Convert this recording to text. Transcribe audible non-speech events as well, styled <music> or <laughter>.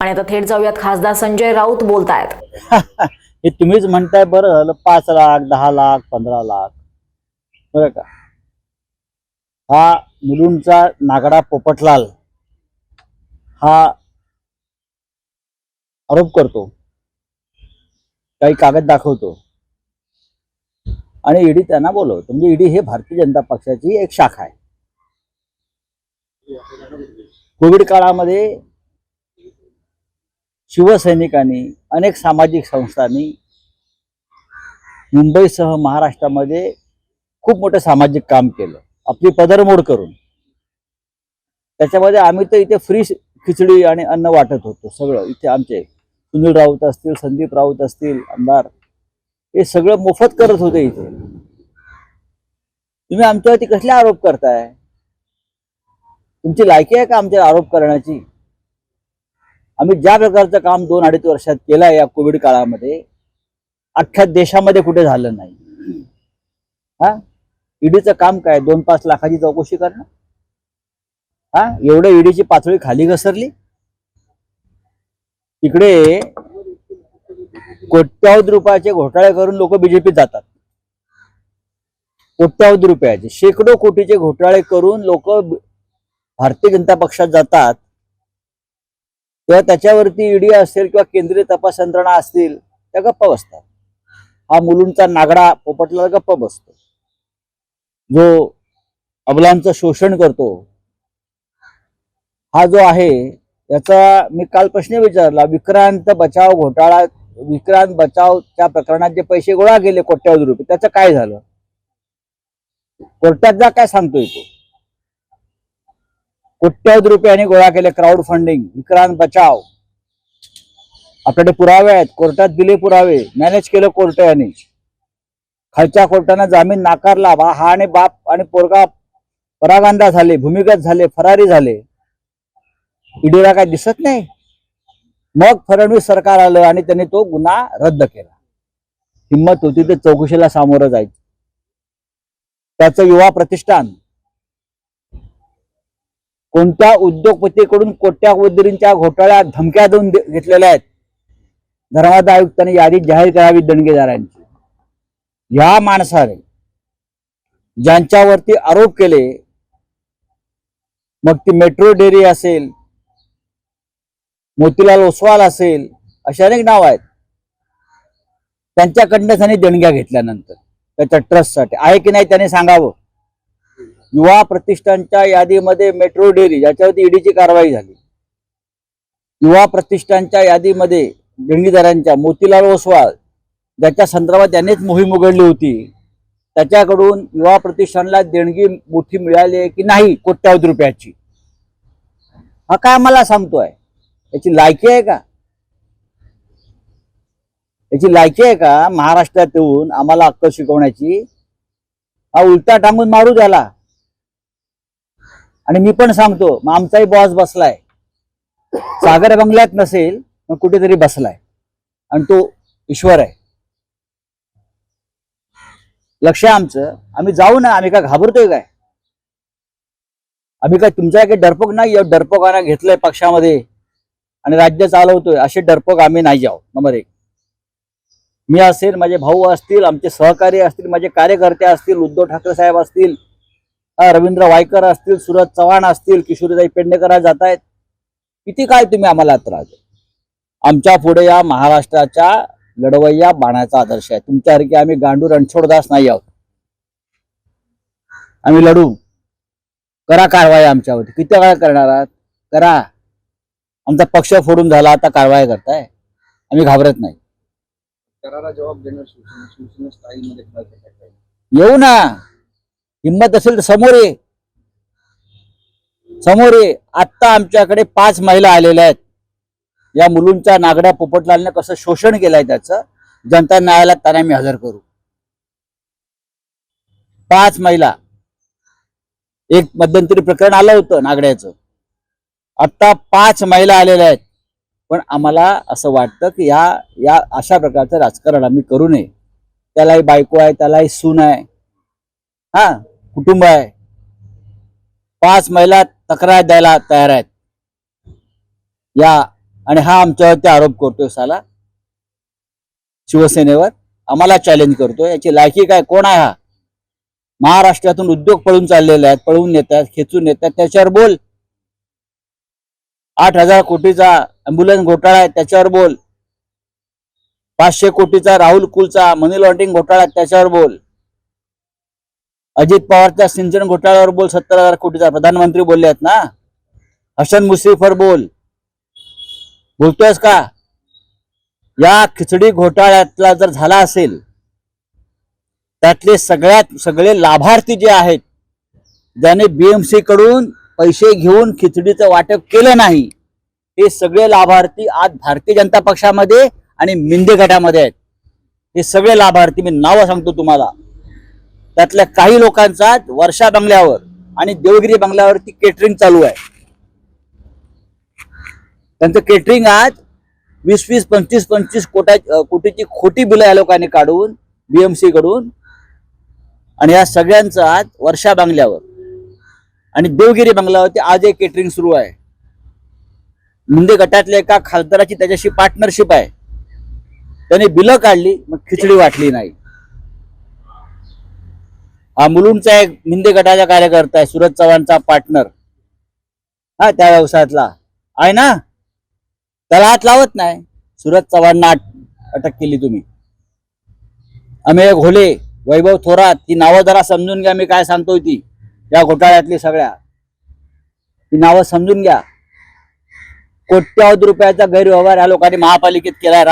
आणि आता थेट जाऊयात. खासदार संजय राऊत बोलतायत. <laughs> हे तुम्हीच म्हणताय बरं. पाच लाख दहा लाख पंधरा लाख. बरं का? हा मुलुंडचा नागडा पोपटलाल हा आरोप करतो. काही कागद दाखवतो. आणि ईडी त्यांना बोलवतो. म्हणजे ईडी हे भारतीय जनता पक्षाची एक शाखा आहे. कोविड काळामध्ये शिवसैनिकांनी अनेक सामाजिक संस्थांनी मुंबईसह महाराष्ट्रामध्ये खूप मोठं सामाजिक काम केलं. आपली पदरमोड करून. त्याच्यामध्ये आम्ही तर इथे फ्री खिचडी आणि अन्न वाटत होतो सगळं. इथे आमचे सुनील राऊत असतील संदीप राऊत असतील आमदार हे सगळं मोफत करत होते इथे. तुम्ही आमच्यावरती कसले आरोप करताय? तुमची लायकी आहे का आमच्यावर आरोप करण्याची? आम्ही ज्या प्रकारचं काम दोन अडीच वर्षात केलं या कोविड काळामध्ये अख्ख्या देशामध्ये कुठे झालं नाही. हा? ईडीचं काम काय? दोन पाच लाखाची चौकशी करणं? हा? एवढं ईडीची पातळी खाली घसरली? इकडे कोट्यावधी रुपयाचे घोटाळे करून लोक बीजेपीत जातात. कोट्यावधी रुपयाचे शेकडो कोटीचे घोटाळे करून लोक भारतीय जनता पक्षात जातात. तेव्हा त्याच्यावरती ईडी असेल किंवा केंद्रीय तपास यंत्रणा असतील त्या गप्पा बसतात. हा मुलूंचा नागडा पोपटला गप्पा बसतो. जो अबलांचं शोषण करतो हा जो आहे याचा मी काल प्रश्न विचारला विक्रांत बचाव घोटाळा विक्रांत बचावच्या प्रकरणात जे पैसे गोळा केले कोट्यावधी रुपये त्याचं काय झालं? कोर्टात जा काय सांगतोय तो? कोट्यावधी रुपयांनी गोळा केले क्राऊड फंडिंग विक्रांत बचाव. आपल्याकडे पुरावे आहेत. कोर्टात दिले पुरावे. मॅनेज केलं कोर्ट यांनी. खालच्या कोर्टानं जामीन नाकारला. बा हा आणि बाप आणि पोरगा परागंदा झाले भूमिगत झाले फरारी झाले. ईडीला काय दिसत नाही. मग फडणवीस सरकार आलं आणि त्यांनी तो गुन्हा रद्द केला. हिंमत होती ते चौकशीला सामोरं जायचं. त्याचं युवा प्रतिष्ठान कोणत्या उद्योगपतीकडून कोट्यावधींच्या घोटाळ्यात धमक्या देऊन घेतलेल्या आहेत? धर्मादाय आयुक्तांनी यादी जाहीर करावी दंडगेदारांची या माणसाने ज्यांच्यावरती आरोप केले मग ती मेट्रो डेअरी असेल मोतीलाल ओसवाल असेल अशा अनेक नाव आहेत. त्यांच्याकडनं त्यांनी देणग्या घेतल्यानंतर त्याच्या ट्रस्टसाठी. आहे की नाही त्याने सांगावं? युवा प्रतिष्ठानच्या यादीमध्ये मेट्रो डेअरी ज्याच्यावरती ईडीची कारवाई झाली. युवा प्रतिष्ठानच्या यादीमध्ये देणगीदारांच्या मोतीलाल ओसवाल ज्याच्या संदर्भात त्यांनीच मोहीम उघडली होती. त्याच्याकडून युवा प्रतिष्ठानला देणगी मोठी मिळाली आहे की नाही कोट्यावधी रुपयाची? हा काय मला सांगतोय? याची लायकी आहे का? याची लायकी आहे का? महाराष्ट्रात येऊन आम्हाला अक्कल शिकवण्याची? हा उलटा टांगून मारू द्याला. आणि मी पण सांगतो मग आमचाही बॉस बसलाय. सागर बंगल्यात नसेल मग कुठेतरी बसलाय. आणि तो ईश्वर आहे. लक्ष आहे आमचं. आम्ही जाऊ ना आम्ही काय घाबरतोय काय? आम्ही काय तुमच्या काही डरपोक नाही आहोत. डरपोकांना घेतलंय पक्षामध्ये. आणि राज्य चालवतोय. असे डरपोक आम्ही नाही जाऊ. नंबर एक. मी असेल माझे भाऊ असतील आमचे सहकारी असतील माझे कार्यकर्ते असतील उद्धव ठाकरे साहेब असतील रवींद्र वायकर असतील सुरज चव्हाण असतील किशोरीताई पेडणेकर जात आहेत किती काय तुम्ही आम्हाला त्रास? आमच्या पुढे या महाराष्ट्राच्या लढवय्या बाणाचा आदर्श आहे. तुमच्यासारखे आम्ही गांडू रणछोडदास नाही आहोत. आम्ही लढू. करा कारवाई आमच्यावरती. किती वेळा करणार आहात? करा. आमचा पक्ष फोडून झाला आता कारवाई करताय. आम्ही घाबरत नाही. करारा जबाब देणार काय काय येऊ ना. हिंमत असेल तर समोर ये. समोर ये. आत्ता आमच्याकडे पाच महिला आलेल्या आहेत. या मुलूंच्या नागड्या पोपटलालने कसं शोषण केलंय त्याचं जनता न्यायालयात त्यांना मी हजर करू. पाच महिला. एक मध्यंतरी प्रकरण आलं होतं नागड्याचं. आत्ता पाच महिला आलेल्या आहेत. पण आम्हाला असं वाटतं की या या अशा प्रकारचं राजकारण आम्ही करू नये. त्यालाही बायको आहे त्यालाही सून आहे. हा कुटुंब आहे. पाच महिला तक्रार द्यायला तयार आहेत. या आणि हा आमच्यावरती आरोप करतोय साला. शिवसेनेवर आम्हाला चॅलेंज करतोय. याची लायकी काय कोण आहे हा? महाराष्ट्रातून उद्योग पळून चाललेले आहेत पळवून नेतात खेचून येतात त्याच्यावर बोल. आठ हजार कोटीचा अँब्युलन्स घोटाळा आहे त्याच्यावर बोल. पाचशे कोटीचा राहुल कुलचा मनी लॉन्ड्रिंग घोटाळा आहे त्याच्यावर बोल. अजित पवारच्या सिंचन घोटाळ्यावर बोल सत्तर हजार कोटीचा. प्रधानमंत्री बोलले आहेत ना? हसन मुश्रीफवर बोल. बोलतोयस का? या खिचडी घोटाळ्यातला जर झाला असेल त्यातले सगळ्यात सगळे लाभार्थी जे आहेत ज्याने बीएमसी कडून पैसे घेऊन खिचडीचं वाटप केलं नाही हे सगळे लाभार्थी आज भारतीय जनता पक्षामध्ये आणि मिंदे गटामध्ये आहेत. हे सगळे लाभार्थी मी नावं सांगतो तुम्हाला. त्यातल्या काही लोकांचा वर्षा बंगल्यावर आणि देवगिरी बंगल्यावरती केटरिंग चालू आहे. त्यांचं केटरिंग आज वीस वीस पंचवीस पंचवीस कोटा कोटीची खोटी बिलं या लोकांनी काढून बीएमसी कडून आणि या सगळ्यांचं आज वर्षा बंगल्यावर. आणि देवगिरी बंगल्यावरती आज एक केटरिंग सुरू आहे. मुंडे गटातल्या एका खासदाराची त्याच्याशी पार्टनरशिप आहे. त्याने बिलं काढली मग खिचडी वाटली नाही. हा मुलुंडचा एक मिंदे गटाचा कार्यकर्ता आहे सुरज चव्हाणचा पार्टनर हा त्या व्यवसायातला. आहे ना? त्याला हात लावत नाही. सुरज चव्हाणना अटक केली तुम्ही. अमेय घोले वैभव थोरात ही नावं जरा समजून घ्या मी काय सांगतोय ती. या घोटाळ्यातली सगळ्या. ही नावं समजून घ्या. कोट्यावधी रुपयाचा गैरव्यवहार या लोकांनी महापालिकेत केलाय.